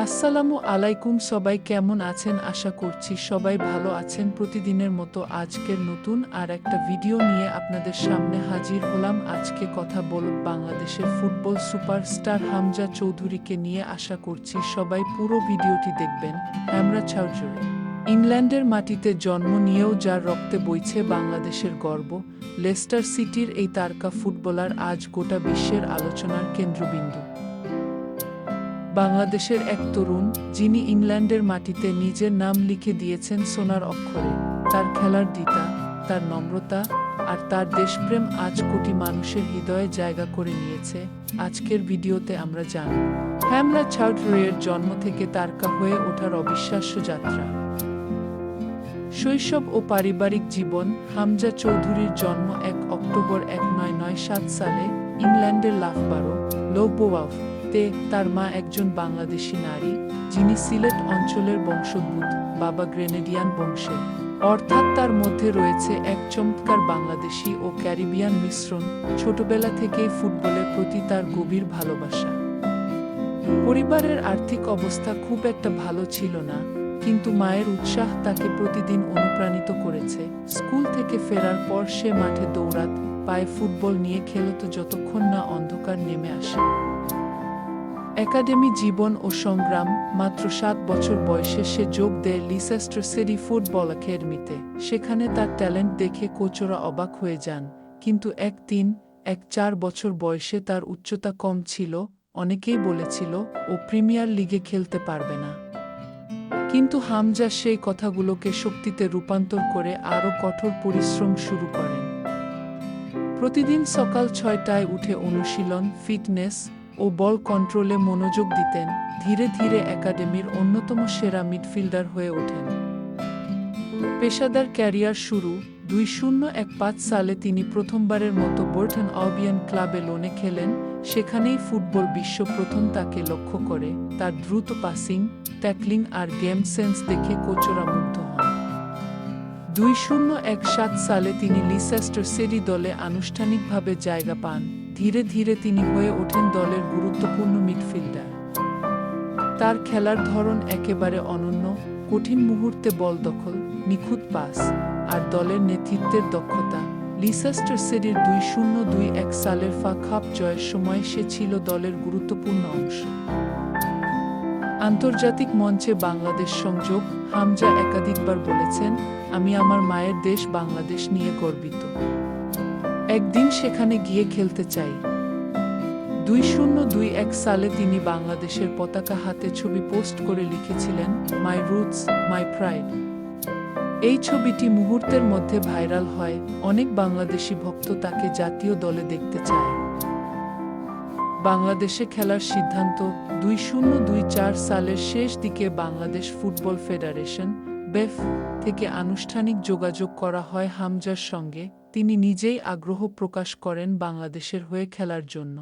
আসসালামু আলাইকুম, সবাই কেমন আছেন? আশা করছি সবাই ভালো আছেন। প্রতিদিনের মতো আজকের নতুন আর একটা ভিডিও নিয়ে আপনাদের সামনে হাজির হলাম। আজকে কথা বলব বাংলাদেশের ফুটবল সুপারস্টার হামজা চৌধুরীকে নিয়ে আশা করছি সবাই পুরো ভিডিওটি দেখবেন। হ্যামরা চৌধুরী। ইংল্যান্ডের মাটিতে জন্ম নিয়েও যার রক্তে বইছে বাংলাদেশের গর্ব, লেস্টার সিটির এই তারকা ফুটবলার আজ গোটা বিশ্বের আলোচনার কেন্দ্রবিন্দু। বাংলাদেশের এক তরুণ, যিনি ইংল্যান্ডের মাটিতে নিজের নাম লিখে দিয়েছেন সোনার অক্ষরে। তার খেলার দিতা, তার নম্রতা আর তার দেশপ্রেম আজ কোটি মানুষের হৃদয়ে জায়গা করে নিয়েছে। আজকের ভিডিওতে আমরা জানব হ্যামলা ছাউডরের জন্ম থেকে তারকা হয়ে ওঠার অবিশ্বাস্য যাত্রা। শৈশব ও পারিবারিক জীবন, হামজা চৌধুরীর জন্ম এক অক্টোবর এক নয় নয় সাত সালে ইংল্যান্ডের লাফবারো লোবোয়াফ তে তার মা একজন বাংলাদেশি নারী, যিনি সিলেট অঞ্চলের বংশোদ্ভূত, বাবা গ্রেনেডিয়ান বংশের অর্থাৎ তার মধ্যে রয়েছে এক চমৎকার বাংলাদেশি ও ক্যারিবিয়ান মিশ্রণ, ছোটবেলা থেকেই ফুটবলের প্রতি তার গভীর ভালোবাসা। পরিবারের আর্থিক অবস্থা খুব একটা ভালো ছিল না, কিন্তু মায়ের উৎসাহ তাকে প্রতিদিন অনুপ্রাণিত করেছে। স্কুল থেকে ফেরার পর সে মাঠে দৌড়াত, পায়ে ফুটবল নিয়ে খেলত যতক্ষণ না অন্ধকার নেমে আসে। একাডেমি জীবন ও সংগ্রাম, মাত্র সাত বছর বয়সে সে যোগ দেয় লিসেস্টার সিটি ফুটবল একাডেমিতে। সেখানে তার ট্যালেন্ট দেখে কোচরা অবাক হয়ে যান। কিন্তু এক তিন এক চার বছর বয়সে তার উচ্চতা কম ছিল, অনেকেই বলেছিল, ও প্রিমিয়ার লিগে খেলতে পারবে না। কিন্তু হামজা সেই কথাগুলোকে শক্তিতে রূপান্তর করে আরও কঠোর পরিশ্রম শুরু করেন। প্রতিদিন সকাল ছয়টায় উঠে অনুশীলন, ফিটনেস ও বল কন্ট্রোলে মনোযোগ দিতেন, ধীরে ধীরে একাডেমির অন্যতম সেরা মিডফিল্ডার হয়ে ওঠেন। পেশাদার ক্যারিয়ার শুরু দুই শূন্য এক পাঁচ সালে তিনি প্রথমবারের মতো বোর্টন অবিয়ান ক্লাবে লোনে খেলেন, সেখানেই ফুটবল বিশ্ব প্রথম তাকে লক্ষ্য করে। তার দ্রুত পাসিং, ট্যাকলিং আর গেম সেন্স দেখে কোচরা মুগ্ধ হন। দুই শূন্য এক সাত সালে তিনি লিসেস্টার সিটি দলে আনুষ্ঠানিকভাবে জায়গা পান। ধীরে ধীরে তিনি হয়ে ওঠেন দলের গুরুত্বপূর্ণ মিডফিল্ডার। তার খেলার ধরন একেবারে অনন্য, কঠিন মুহূর্তে বল দখল, নিখুঁত পাস আর দলের নেতৃত্বের দক্ষতা। লিসেস্টার সিটির দুই শূন্য দুই এক সালের ফা কাপ জয়ের সময় সে ছিল দলের গুরুত্বপূর্ণ অংশ। আন্তর্জাতিক মঞ্চে বাংলাদেশ সংযোগ, হামজা একাধিকবার বলেছেন, আমি আমার মায়ের দেশ বাংলাদেশ নিয়ে গর্বিত। একদিন সেখানে গিয়ে খেলতে চাই। দুই শূন্য দুই এক সালে তিনি বাংলাদেশের পতাকা হাতে ছবি পোস্ট করে লিখেছিলেন মাই রুটস মাই প্রাইড এই ছবিটি মুহূর্তের মধ্যে ভাইরাল হয়, অনেক বাংলাদেশি ভক্ত তাকে জাতীয় দলে দেখতে চায়। বাংলাদেশে খেলার সিদ্ধান্ত, দুই শূন্য দুই চার সালের শেষ দিকে বাংলাদেশ ফুটবল ফেডারেশন, বেফ, থেকে আনুষ্ঠানিক যোগাযোগ করা হয় হামজার সঙ্গে। তিনি নিজেই আগ্রহ প্রকাশ করেন বাংলাদেশের হয়ে খেলার জন্য।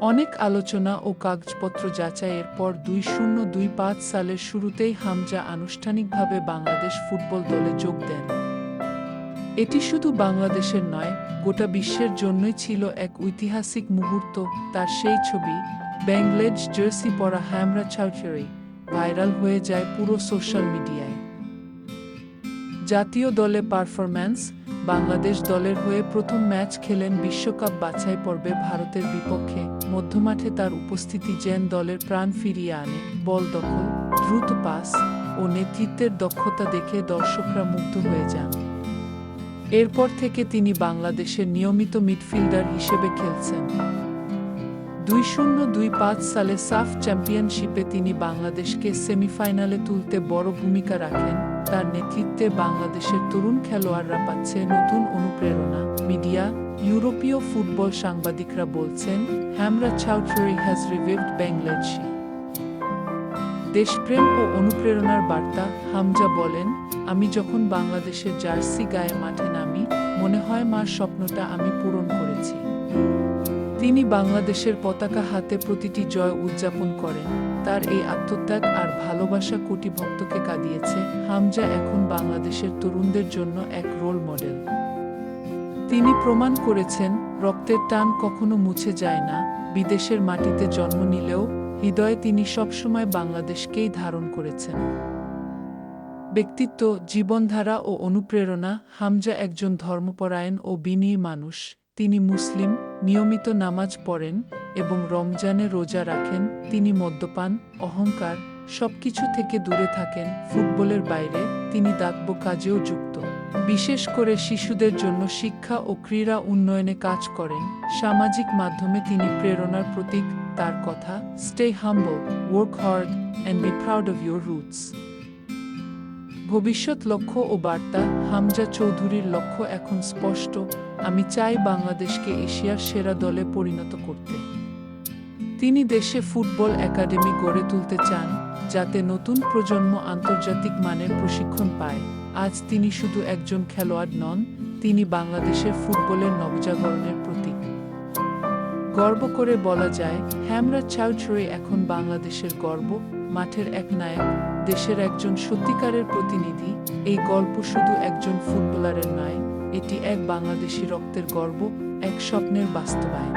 অনেক আলোচনা ও কাগজপত্র যাচাইয়ের পর দুই শূন্য দুই পাঁচ সালের শুরুতেই হামজা আনুষ্ঠানিকভাবে বাংলাদেশ ফুটবল দলে যোগ দেন। এটি শুধু বাংলাদেশের নয়, গোটা বিশ্বের জন্যই ছিল এক ঐতিহাসিক মুহূর্ত। তার সেই ছবি ব্যাংলেজ জার্সি পরা হ্যামরা চৌধুরী ভাইরাল হয়ে যায় পুরো সোশ্যাল মিডিয়ায়। জাতীয় দলে পারফরম্যান্স বাংলাদেশ দলের হয়ে প্রথম ম্যাচ খেলেন বিশ্বকাপ বাছাই পর্বে ভারতের বিপক্ষে। মধ্যমাঠে তার উপস্থিতি যেন দলের প্রাণ ফিরিয়ে আনে। বল দখল, দ্রুত পাস ও নেতৃত্বের দক্ষতা দেখে দর্শকরা মুগ্ধ হয়ে যান। এরপর থেকে তিনি বাংলাদেশের নিয়মিত মিডফিল্ডার হিসেবে খেলছেন। দুই শূন্য দুই পাঁচ সালে সাফ চ্যাম্পিয়নশিপে তিনি বাংলাদেশকে সেমিফাইনালে তুলতে বড় ভূমিকা রাখেন। তার নেতৃত্বে বাংলাদেশের তরুণ খেলোয়াড়রা পাচ্ছে নতুন অনুপ্রেরণা। মিডিয়া, ইউরোপীয় ফুটবল সাংবাদিকরা বলছেন, হ্যামরা চাউটরি হ্যাজ রিভিভড ব্যাংলাদেশি দেশপ্রেম ও অনুপ্রেরণার বার্তা, হামজা বলেন, আমি যখন বাংলাদেশের জার্সি গায়ে মাঠে নামি, মনে হয় মার স্বপ্নটা আমি পূরণ করেছি। তিনি বাংলাদেশের পতাকা হাতে প্রতিটি জয় উদযাপন করেন। তার এই আত্মত্যাগ আর ভালোবাসা কোটি ভক্তকে কাঁদিয়েছে। হামজা এখন বাংলাদেশের তরুণদের জন্য এক রোল মডেল তিনি প্রমাণ করেছেন, রক্তের টান কখনো মুছে যায় না, বিদেশের মাটিতে জন্ম নিলেও হৃদয়ে তিনি সবসময় বাংলাদেশকেই ধারণ করেছেন। ব্যক্তিত্ব, জীবনধারা ও অনুপ্রেরণা, হামজা একজন ধর্মপরায়ণ ও বিনয়ী মানুষ। তিনি মুসলিম নিয়মিত নামাজ পড়েন এবং রমজানে রোজা রাখেন, তিনি মদ্যপান, অহংকার, সবকিছু থেকে দূরে থাকেন, ফুটবলের বাইরে তিনি দাতব্য কাজেও যুক্ত। বিশেষ করে শিশুদের জন্য শিক্ষা ও ক্রীড়া উন্নয়নে কাজ করেন। সামাজিক মাধ্যমে তিনি প্রেরণার প্রতীক, তার কথা stay humble work hard and be proud of your roots ভবিষ্যৎ লক্ষ্য ও বার্তা, হামজা চৌধুরীর লক্ষ্য এখন স্পষ্ট, আমি চাই বাংলাদেশকে এশিয়ার সেরা দলে পরিণত করতে। তিনি দেশে ফুটবল একাডেমি গড়ে তুলতে চান, যাতে নতুন প্রজন্ম আন্তর্জাতিক মানের প্রশিক্ষণ পায়। আজ তিনি শুধু একজন খেলোয়াড় নন, তিনি বাংলাদেশের ফুটবলের নবজাগরণের গর্ব করে বলা যায় হ্যামরা চাউচুরি এখন বাংলাদেশের গর্ব, মাঠের এক নায়ক, দেশের একজন সত্যিকারের প্রতিনিধি, এই গল্প শুধু একজন ফুটবলারের নয়, এটি এক বাংলাদেশি রক্তের গর্ব, এক স্বপ্নের বাস্তবায়ন।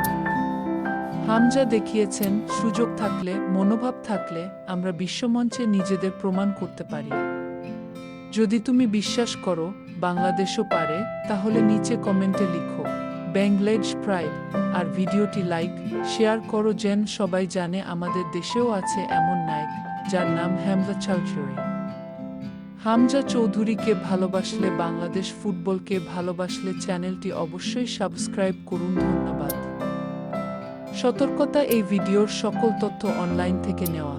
হামজা দেখিয়েছেন, সুযোগ থাকলে, মনোভাব থাকলে, আমরা বিশ্বমঞ্চে নিজেদের প্রমাণ করতে পারি। যদি তুমি বিশ্বাস করো, বাংলাদেশও পারে, তাহলে নিচে কমেন্টে লিখো। ব্যাংলেজ প্রাইড। আর ভিডিওটি লাইক, শেয়ার করো যেন সবাই জানে আমাদের দেশেও আছে এমন নায়ক, যার নাম হ্যামজা চৌধুরী। হামজা চৌধুরীকে ভালোবাসলে বাংলাদেশ ফুটবলকে ভালোবাসলে চ্যানেলটি অবশ্যই সাবস্ক্রাইব করুন, ধন্যবাদ। সতর্কতা এই ভিডিওর সকল তথ্য অনলাইন থেকে নেওয়া।